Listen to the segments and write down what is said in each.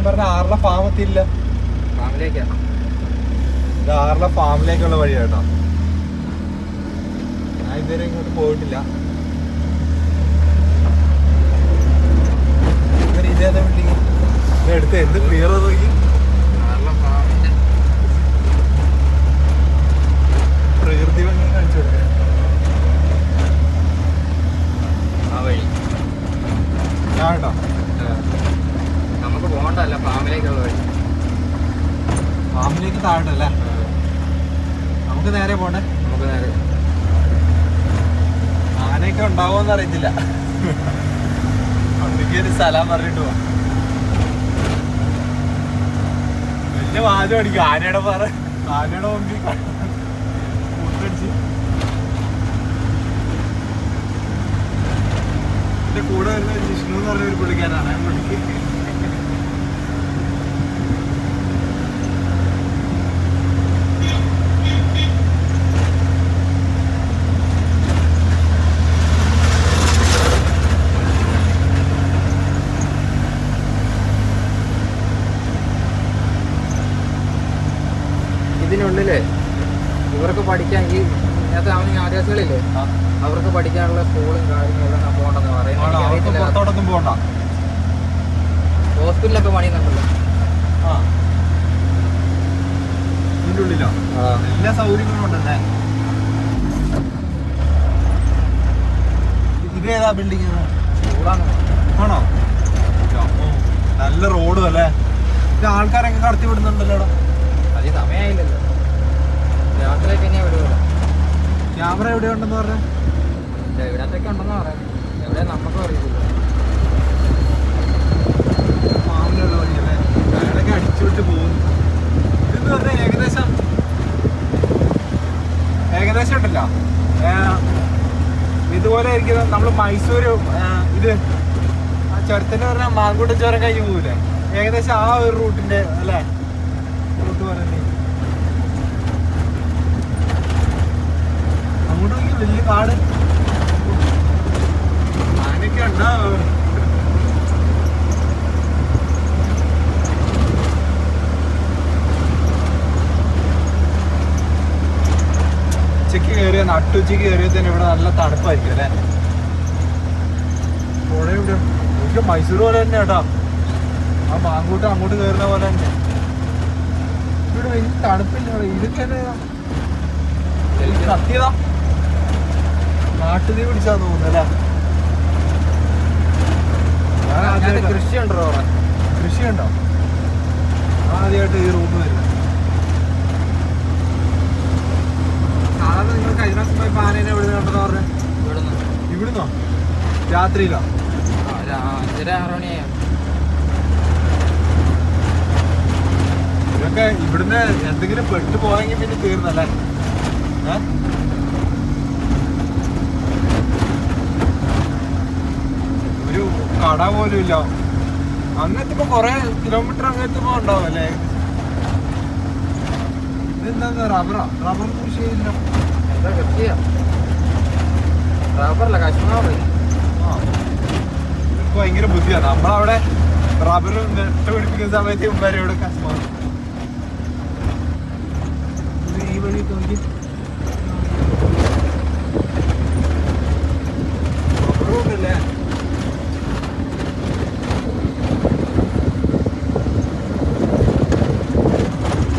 ശരിക്കും പറഞ്ഞ ആറിലെ ഫാം എത്തിയില്ല. ഇത് ആറിലെ ഫാമിലേക്കുള്ള വഴി കേട്ടോ ഞാൻ ഇതുവരെ ഇങ്ങോട്ട് പോയിട്ടില്ല. ഇവർ ഇതേതാ ബിൽഡിങ് എടുത്ത് എന്ത് ക്ലിയർ നോക്കി ആറിലെ ഫാമിന്റെ പ്രകൃതി ഭംഗി കാണിച്ചു കൊടുക്കാൻ ആ വഴി ഞാൻ കേട്ടോ നമുക്ക് പോകണ്ടല്ല ഫാമിലേക്കുള്ള വഴി ഫാമിലേക്ക് താഴട്ടല്ലേ നമുക്ക് നേരെ പോണ്ടേ നമുക്ക് നേരെ ഉണ്ടാവുമെന്ന് അറിയത്തില്ല. ഒന്നിക്ക് ഒരു സ്ഥലം പറഞ്ഞിട്ട് പോവാം. വലിയ വാചം അടിക്കും ആനയുടെ പറ ആനയുടെ മുമ്പിൽ കൂടെ വരുന്ന ജിഷ്ണു എന്ന് പറഞ്ഞ ഒരു പുള്ളിക്കാരാണ് പുള്ളിക്ക്. അവർക്ക് പഠിക്കാനുള്ള സ്കൂളും കാര്യങ്ങളും നമ്മൾ പോകണ്ടെന്ന്? പറയുന്നത് പോകണ്ട? ഹോസ്പിറ്റലൊക്കെ പണിയുന്നുണ്ടല്ലോ ഉള്ളിലോ? എല്ലാ സൗകര്യങ്ങളും ഉണ്ടല്ലേ? ഇതേതാ ബിൽഡിംഗ് ആണോ? നല്ല റോഡും അല്ലേ? ഇത് ആൾക്കാരൊക്കെ കടത്തി വിടുന്നുണ്ടല്ലോ സമയമായില്ലല്ലോ. രാത്രി തന്നെയാ വിടുമല്ലോ ക്യാമറ എവിടെ ഉണ്ടെന്ന് പറഞ്ഞു എവിടത്തൊക്കെ ഉണ്ടെന്ന് പറയാം എവിടെ നമുക്ക് അറിയില്ല ഫാമിലുള്ള വഴിയല്ലേ? അയാളൊക്കെ അടിച്ചു വിട്ട് പോകുന്നു. ഇതെന്ന് പറഞ്ഞാൽ ഏകദേശം ഏകദേശം ഉണ്ടല്ലോ. ഇതുപോലെ ആയിരിക്കും നമ്മൾ മൈസൂർ ഇത് ചുരത്തിന് പറഞ്ഞാൽ മാങ്കൂട്ടം ചുരം കഴിഞ്ഞ് പോകൂലേ ഏകദേശം ആ ഒരു റൂട്ടിന്റെ അല്ലേ റൂട്ട് പറയുന്നത് അങ്ങോട്ട് നോക്കി വലിയ കാട്. ആനയൊക്കെ ഉണ്ടോ ഉച്ചയ്ക്ക് കയറിയ നട്ടുച്ചക്ക് കയറിയ തന്നെ ഇവിടെ നല്ല തണുപ്പായിരിക്കും അല്ലേ? പുഴ ഇവിടെ. എനിക്ക് മൈസൂർ പോലെ തന്നെ കേട്ടോ. ആ മാങ്കൂട്ട് അങ്ങോട്ട് കയറുന്ന പോലെ തന്നെ. ഇവിടെ വലിയ തണുപ്പില്ല ഇവിടെ. ഇതൊക്കെ തന്നെ ഇത് നാട്ടുതീ പിടിച്ചാ തോന്നുന്നു കൃഷി ഉണ്ടോ കൃഷി ഉണ്ടോ ആദ്യമായിട്ട് ഈ റൂട്ട് വരുന്നത് സാധാരണ നിങ്ങൾ കഴിഞ്ഞ പ്രാവശ്യം പോയപ്പോ ആനേനെ എവിടെ കണ്ടെന്ന് പറഞ്ഞ? ഇവിടുന്ന്. ഇവിടുന്നോ? രാത്രിയിലോ? ആ, ഒരു അഞ്ചര ആറ് മണിയായി ഇതൊക്കെ ഇവിടുന്ന് എന്തെങ്കിലും പെട്ടു പോയെങ്കിൽ പിന്നെ തീർന്നല്ലേ? ഏ? ഒരു കട പോലും ഇല്ല. അങ്ങെത്തുമ്പോ കൊറേ കിലോമീറ്റർ അങ്ങനത്തെ ഉണ്ടാവും അല്ലേ? ഇതെന്താ റബ്ബറാ. റബ്ബർ കൃഷി ചെയ്യില്ല റബ്ബറല്ല കശ്മീർ ഭയങ്കര ബുദ്ധിയാണ് നമ്മളവിടെ റബ്ബർ നെട്ട് പിടിപ്പിക്കുന്ന സമയത്ത് ഇവന്മാരെ ഇവിടെ കശ്മീർ ഈ വഴി നോക്കി റബ്ബറും ഉണ്ടല്ലേ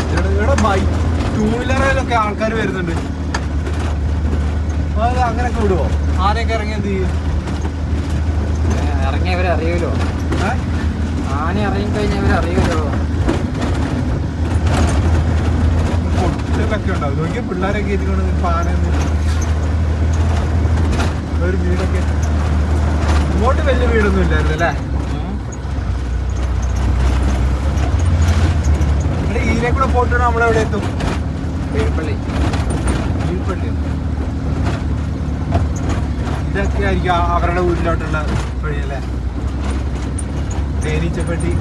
ഇവിടെ ഇവിടെ ബൈ ടൂ വീലറിലൊക്കെ ആൾക്കാർ വരുന്നുണ്ട്. അത് അങ്ങനെയൊക്കെ വിടുവോ? ആരെയൊക്കെ ഇറങ്ങി എന്ത് ചെയ്യും? ഇറങ്ങിയവരെ അറിയൂലോ? ആന ഇറങ്ങിക്കഴിഞ്ഞവരെ അറിയൂലോ പൊട്ടിലൊക്കെ ഉണ്ടാവും. നോക്കിയാൽ പിള്ളേരൊക്കെ ഇരിക്കണം ആന ഒരു വീടൊക്കെ. ഇങ്ങോട്ട് വലിയ വീടൊന്നും ഇല്ലായിരുന്നു അല്ലേ? ഇവിടെ ഈരെ കൂടെ പോയിട്ടാണ് നമ്മളെവിടെ എത്തും? പേരുപ്പള്ളി കീഴ്പള്ളി ഇതൊക്കെ ആയിരിക്കും അവരുടെ വീട്ടിലോട്ടുള്ള വഴിയല്ലേ? തേനീച്ചപ്പെട്ടി.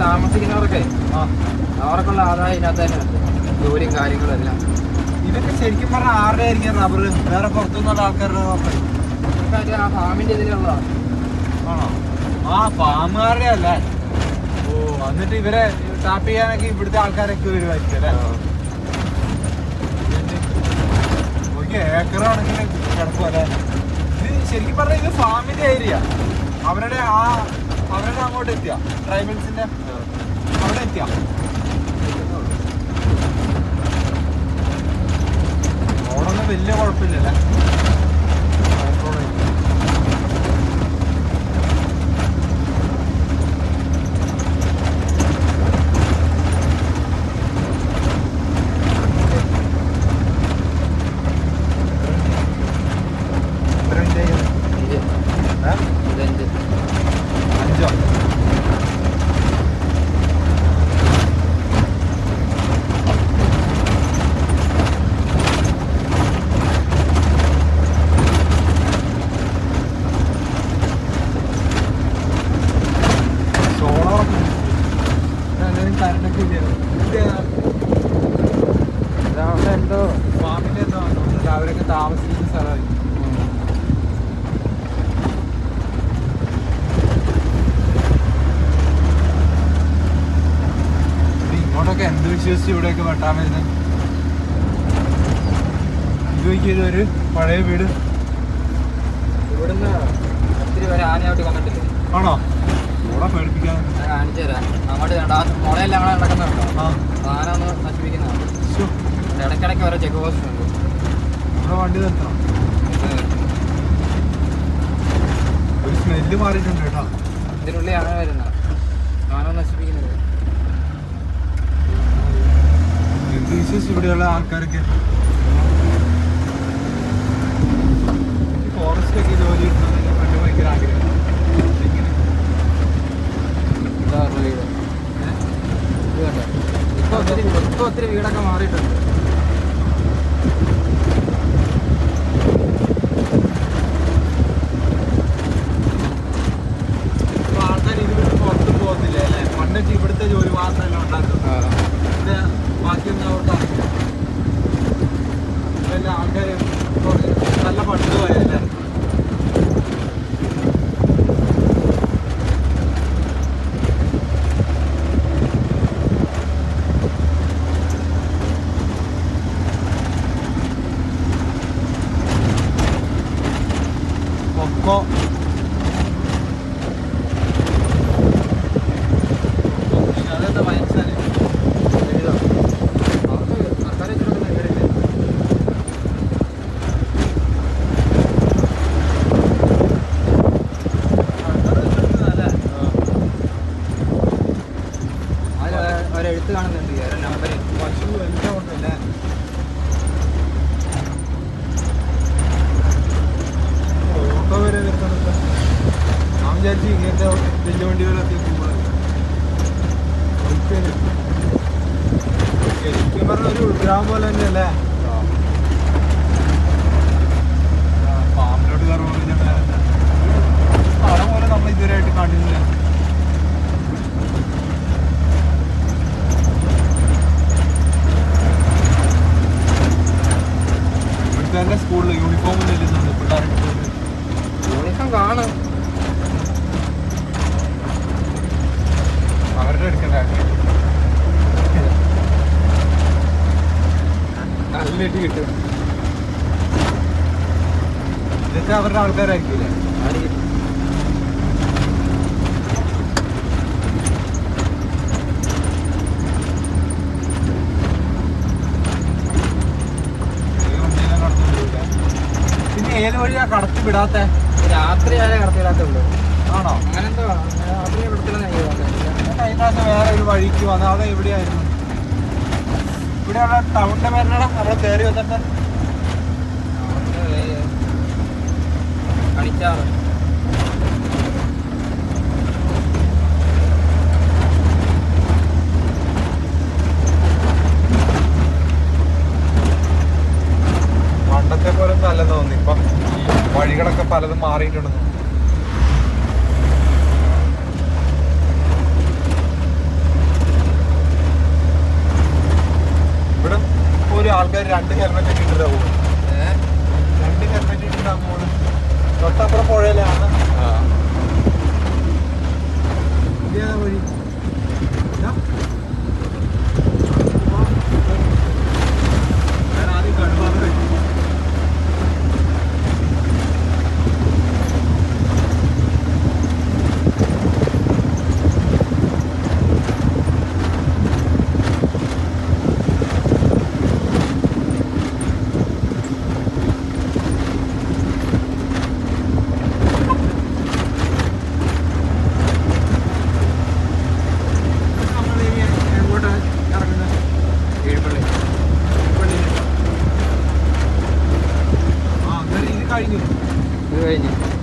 താമസിക്കുന്നവർക്ക് ആ. അവർക്കുള്ള ആദായം ഇതിനകത്ത് തന്നെ ഉണ്ട്. ജോലിയും കാര്യങ്ങളും എല്ലാം. ഇതൊക്കെ ശരിക്കും പറഞ്ഞാൽ ആരുടെ ആയിരിക്കും റബ്ബർ വേറെ പുറത്തുനിന്നുള്ള ആൾക്കാരുടെ റബ്ബർ ഇതൊക്കെ ആ ഫാമിന്റെ ഇതിലുള്ളതാണ് ആണോ? ആ ഫാമുകാരുടെ അല്ലേ? ഓ എന്നിട്ട് ഇവരെ ടാപ്പ് ചെയ്യാനൊക്കെ ഇവിടുത്തെ ആൾക്കാരൊക്കെ വരുമായിരിക്കും അല്ലേ? ഏക്കറാണെങ്കിൽ കിടക്കുമല്ലേ ഇത് ശരിക്കും പറഞ്ഞാൽ ഇത് ഫാമിന്റെ ഏരിയ അവരുടെ ആ അവരുടെ അങ്ങോട്ട് എത്തിയ. ട്രൈബൽസിന്റെ അവിടെ എത്തിയ. റോഡൊന്നും വലിയ കുഴപ്പമില്ലല്ലേ? എന്ത് വിശ്വസിച്ച് ഇവിടെയൊക്കെ വെട്ടാൻ വരുന്നത് ഇത് ഒരു പഴയ വീട്. ഇവിടുന്ന് ഒത്തിരി പേര് ആനയായിട്ട് കൊന്നിട്ടില്ലേ ആണോ? ഇവിടെ പേടിപ്പിക്കാൻ. ഞാൻ കാണിച്ചു തരാം. അങ്ങോട്ട് കണ്ട? ആ മുളയെല്ലാം അങ്ങനെ നടക്കുന്നുണ്ടോ ആ. ആന ഒന്ന് നശിപ്പിക്കുന്നതാണ് ഇടയ്ക്കിടയ്ക്ക് ഓരോ ചെക്ക് പോസ്റ്റ് ഉണ്ട്. ഇവിടെ വണ്ടി നിർത്തണം. ഒരു സ്മെല്ല് മാറിയിട്ടുണ്ട് കേട്ടോ. ഇതിനുള്ളിൽ ആന വരുന്നത്. ആന നശിപ്പിക്കുന്നത്. വിശ്വസിച്ച് ഇവിടെയുള്ള ആൾക്കാരൊക്കെ. ഫോറസ്റ്റ് ഒക്കെ ജോലി കിട്ടണമെന്നൊക്കെ പണ്ട് ഭയങ്കര ആഗ്രഹം. ഇപ്പൊ ഒത്തിരി വീടൊക്കെ മാറിയിട്ടുണ്ട് ഇപ്പൊ ആൾക്കാർ ഇതിവിടെ പുറത്ത് പോകുന്നില്ല അല്ലേ പണ്ടൊക്കെ ഇവിടുത്തെ ജോലി മാത്രമല്ല ഉണ്ടാക്കുന്നത് ഇത് ബാക്കിയൊന്നും അവർക്ക് അറിയില്ല കുറച്ച് നല്ല പണ്ട് കൊക്കോ അതെന്താ മനസ്സിലായി വീടോ അവർക്ക് സർക്കാർ വെച്ചിട്ടുള്ള വീടില്ലേ അതിൽ ഒരെഴുത്ത് കാണുന്നുണ്ട് ഓരോ നമ്പർ പശു എല്ലാം ഉണ്ടല്ലേ ഓട്ടോ വരെ വരുന്നുണ്ട് ഞാൻ വിചാരിച്ചു ഇങ്ങനത്തെ വലിയ വണ്ടികളൊക്കെ പോകുന്നത് ശരിക്കും പറഞ്ഞ ഒരു ഉൾഗ്രാമം പോലെ തന്നെയല്ലേ ഫാമിലോട്ട് കയറുമ്പോൾ പിന്നെ വേറെ എന്താ? സ്ഥലം പോലെ ഇവിടുത്തെ തന്നെ സ്കൂളിൽ യൂണിഫോം ചെല്ലുന്നുണ്ട് പിള്ളേർക്ക് യൂണിഫോം കാണും അവരുടെ എടുക്കണ്ട നല്ലിട്ട് കിട്ടും ഇതൊക്കെ അവരുടെ ആൾക്കാരായിരിക്കില്ലേ? ആയിരിക്കും പിന്നെ ഏത് വഴിയാ കടത്തി വിടാത്ത? രാത്രി ആരെ കടത്തിടാത്തുള്ളൂ ആണോ? അങ്ങനെന്തോ രാത്രി പ്രാവശ്യം വേറെ ഒരു വഴിക്ക് വന്ന് അത് എവിടെയായിരുന്നു? ഇവിടെയുള്ള ടൗണിന്റെ പേരിലാണ്? അവിടെ കയറി വന്നിട്ട്? കളിച്ചാറ് പണ്ടത്തെ പോലെ ഒന്നും അല്ലെന്ന് തോന്നി ഇപ്പൊ വഴികളൊക്കെ പലതും മാറിയിട്ടുണ്ടെന്ന്. ഇവിടെ ഒരു ആൾക്കാർ രണ്ട് настроение.